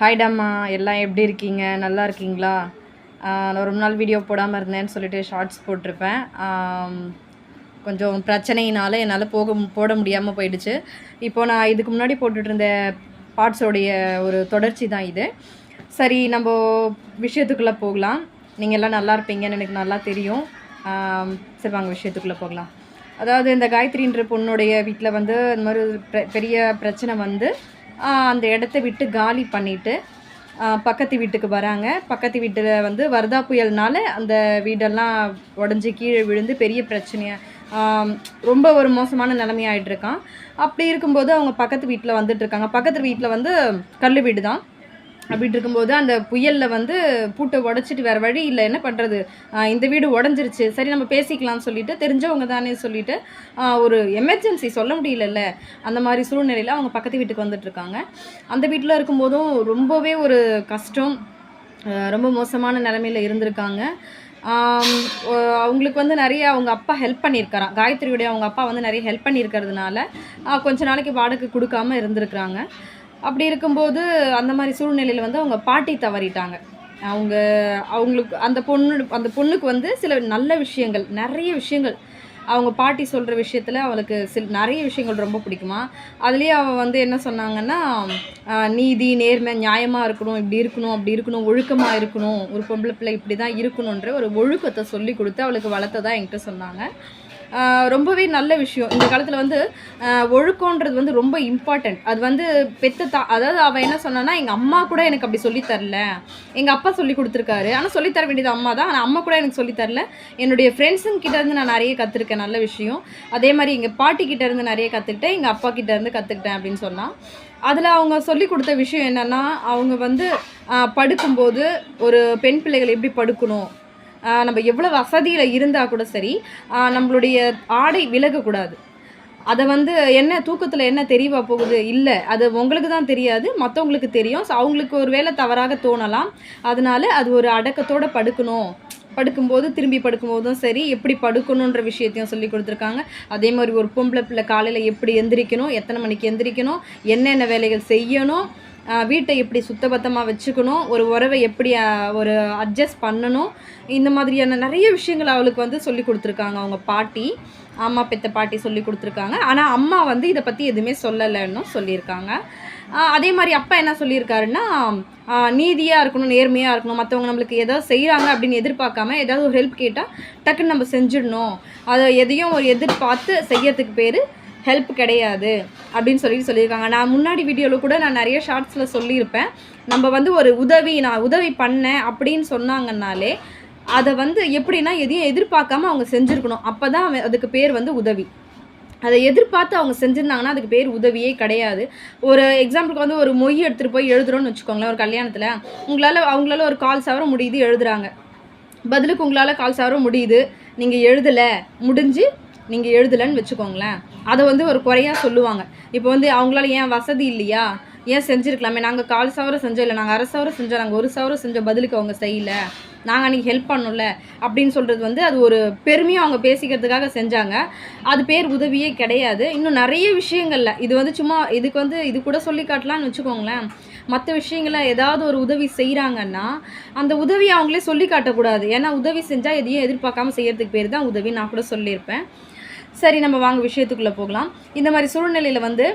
ஹாய்டாம்மா எல்லாம் எப்படி இருக்கீங்க? நல்லா இருக்கீங்களா? நான் ரொம்ப நாள் வீடியோ போடாமல் இருந்தேன்னு சொல்லிட்டு ஷார்ட்ஸ் போட்டிருப்பேன். கொஞ்சம் பிரச்சனையினால் என்னால் போக மு- போட முடியாமல் போயிடுச்சு. இப்போது நான் இதுக்கு முன்னாடி போட்டுட்ருந்த பார்ட்ஸோடைய ஒரு தொடர்ச்சி தான் இது. சரி நம்ம விஷயத்துக்குள்ளே போகலாம். நீங்கள் எல்லாம் நல்லா இருப்பீங்கன்னு எனக்கு நல்லா தெரியும். சரி வாங்க விஷயத்துக்குள்ளே போகலாம். அதாவது இந்த காயத்ரின்ற பொண்ணுடைய வீட்டில் வந்து இந்த மாதிரி பெ- பெரிய பிரச்சனை வந்து அந்த இடத்த விட்டு காலி பண்ணிட்டு பக்கத்து வீட்டுக்கு வராங்க. பக்கத்து வீட்டில் வந்து வர்தா புயல்னால அந்த வீடெல்லாம் உடஞ்சி கீழே விழுந்து பெரிய பிரச்சனையாக ரொம்ப ஒரு மோசமான நிலைமையாயிட்ருக்கான் அப்படி இருக்கும்போது அவங்க பக்கத்து வீட்டில் வந்துட்டு இருக்காங்க. பக்கத்து வீட்டில் வந்து கல் வீடு தான் அப்படின்ட்டு இருக்கும்போது அந்த புயலில் வந்து பூட்டை உடச்சிட்டு வேறு வழி இல்லை. என்ன பண்ணுறது இந்த வீடு உடஞ்சிருச்சு. சரி நம்ம பேசிக்கலாம்னு சொல்லிட்டு தெரிஞ்சவங்க தானே சொல்லிட்டு ஒரு எமர்ஜென்சி சொல்ல முடியலல்ல. அந்த மாதிரி சூழ்நிலையில் அவங்க பக்கத்து வீட்டுக்கு வந்துட்டுருக்காங்க. அந்த வீட்டில் இருக்கும்போதும் ரொம்பவே ஒரு கஷ்டம். ரொம்ப மோசமான நிலமையில இருந்திருக்காங்க. அவங்களுக்கு வந்து நிறைய அவங்க அப்பா ஹெல்ப் பண்ணியிருக்காராம். காயத்ரியுடைய அவங்க அப்பா வந்து நிறைய ஹெல்ப் பண்ணியிருக்கிறதுனால கொஞ்ச நாளைக்கு வாடகை கொடுக்காம இருந்திருக்கிறாங்க. அப்படி இருக்கும்போது அந்த மாதிரி சூழ்நிலையில் வந்து அவங்க பாட்டி தவறிட்டாங்க. அவங்க அவங்களுக்கு அந்த பொண்ணு அந்த பொண்ணுக்கு வந்து சில நல்ல விஷயங்கள் நிறைய விஷயங்கள். அவங்க பாட்டி சொல்கிற விஷயத்தில் அவளுக்கு சில நிறைய விஷயங்கள் ரொம்ப பிடிக்குமா? அதுலேயே அவள் வந்து என்ன சொன்னாங்கன்னா நீதி நேர்மை நியாயமாக இருக்கணும் இப்படி இருக்கணும் அப்படி இருக்கணும் ஒழுக்கமாக இருக்கணும். ஒரு பொம்பளை பிள்ளை இப்படி தான் இருக்கணுன்ற ஒரு ஒழுக்கத்தை சொல்லி கொடுத்து அவளுக்கு வளர்த்ததான் என்கிட்ட சொன்னாங்க. ரொம்பவே நல்ல விஷயம். இந்த காலத்தில் வந்து ஒழுக்கன்றது வந்து ரொம்ப இம்பார்ட்டண்ட் அது வந்து பெத்த தா அதாவது அவள் என்ன சொன்னான்னா எங்கள் அம்மா கூட எனக்கு அப்படி சொல்லித் தரல. எங்கள் அப்பா சொல்லி கொடுத்துருக்காரு. ஆனால் சொல்லித்தர வேண்டியது அம்மா தான். ஆனால் அம்மா கூட எனக்கு சொல்லித் தரல. என்னுடைய ஃப்ரெண்ட்ஸுங்க கிட்டேருந்து நான் நிறைய கற்றுருக்கேன் நல்ல விஷயம். அதே மாதிரி எங்கள் பாட்டி இருந்து நிறைய கற்றுக்கிட்டேன் எங்கள் அப்பா கிட்ட இருந்து கற்றுக்கிட்டேன் அப்படின்னு சொன்னால் அதில் அவங்க சொல்லி கொடுத்த விஷயம் என்னென்னா அவங்க வந்து படுக்கும்போது ஒரு பெண் பிள்ளைகள் எப்படி படுக்கணும்? நம்ம எவ்வளோ வசதியில் இருந்தால் கூட சரி நம்மளுடைய ஆடை விலகக்கூடாது. அதை வந்து என்ன தூக்கத்தில் என்ன தெரியவா போகுது? இல்லை. அது உங்களுக்கு தான் தெரியாது மற்றவங்களுக்கு தெரியும். ஸோ அவங்களுக்கு ஒரு வேளை தவறாக தோணலாம். அதனால அது ஒரு அடக்கத்தோடு படுக்கணும். படுக்கும்போது திரும்பி படுக்கும்போதும் சரி எப்படி படுக்கணுன்ற விஷயத்தையும் சொல்லி கொடுத்துருக்காங்க. அதே மாதிரி ஒரு பொம்பளை பிள்ளை காலையில் எப்படி எந்திரிக்கணும் எத்தனை மணிக்கு எந்திரிக்கணும் என்னென்ன வேலைகள் செய்யணும் வீட்டை எப்படி சுத்தபத்தமாக வச்சுக்கணும் ஒரு உறவை எப்படி ஒரு அட்ஜஸ்ட் பண்ணணும் இந்த மாதிரியான நிறைய விஷயங்கள் அவளுக்கு வந்து சொல்லி கொடுத்துருக்காங்க அவங்க பாட்டி. அம்மா பெத்த பாட்டி சொல்லி கொடுத்துருக்காங்க. ஆனால் அம்மா வந்து இதை பற்றி எதுவுமே சொல்லலைன்னு சொல்லியிருக்காங்க. அதே மாதிரி அப்பா என்ன சொல்லியிருக்காருன்னா நீதியாக இருக்கணும் நேர்மையாக இருக்கணும் மற்றவங்க நம்மளுக்கு ஏதாவது செய்கிறாங்க அப்படின்னு எதிர்பார்க்காம ஏதாவது ஒரு ஹெல்ப் கேட்டால் டக்குன்னு நம்ம செஞ்சிடணும். அதை எதையும் ஒரு எதிர்பார்த்து செய்யறதுக்கு பேர் ஹெல்ப் கிடையாது அப்படின்னு சொல்லி சொல்லியிருக்காங்க. நான் முன்னாடி வீடியோவில் கூட நான் நிறைய ஷார்ட்ஸில் சொல்லியிருப்பேன். நம்ம வந்து ஒரு உதவி நான் உதவி பண்ணேன் அப்படின்னு சொன்னாங்கன்னாலே அதை வந்து எப்படின்னா எதையும் எதிர்பார்க்காம அவங்க செஞ்சுருக்கணும். அப்போ தான் அதுக்கு பேர் வந்து உதவி. அதை எதிர்பார்த்து அவங்க செஞ்சுருந்தாங்கன்னா அதுக்கு பேர் உதவியே கிடையாது. ஒரு எக்ஸாம்பிளுக்கு வந்து ஒரு மொய் எடுத்துகிட்டு போய் எழுதுறோன்னு வச்சுக்கோங்களேன் ஒரு கல்யாணத்தில். உங்களால் அவங்களால ஒரு கால் சவர முடியுது எழுதுறாங்க. பதிலுக்கு உங்களால் கால் சவர முடியுது. நீங்கள் எழுதலை முடிஞ்சு நீங்கள் எழுதலைன்னு வச்சுக்கோங்களேன். அதை வந்து ஒரு குறையாக சொல்லுவாங்க. இப்போ வந்து அவங்களால ஏன் வசதி இல்லையா? ஏன் செஞ்சுருக்கலாமே? நாங்கள் கால் சவரம் செஞ்சோம் இல்லை நாங்கள் அரை சவரம் செஞ்சோம் நாங்கள் ஒரு சவரம் செஞ்சோம் பதிலுக்கு அவங்க செய்யல. நாங்கள் அன்றைக்கி ஹெல்ப் பண்ணோம்ல. அப்படின்னு சொல்கிறது வந்து அது ஒரு பெருமையாக அவங்க பேசிக்கிறதுக்காக செஞ்சாங்க. அது பேர் உதவியே கிடையாது. இன்னும் நிறைய விஷயங்கள்ல இது வந்து சும்மா இதுக்கு வந்து இது கூட சொல்லி காட்டலாம்னு வச்சுக்கோங்களேன். மற்ற விஷயங்கள ஏதாவது ஒரு உதவி செய்கிறாங்கன்னா அந்த உதவியை அவங்களே சொல்லி காட்டக்கூடாது. ஏன்னா உதவி செஞ்சால் எதையும் எதிர்பார்க்காம செய்கிறதுக்கு பேர் தான் உதவி நான் கூட சொல்லியிருப்பேன். சரி நம்ம வாங்க விஷயத்துக்குள்ளே போகலாம். இந்த மாதிரி சூழ்நிலையில் வந்து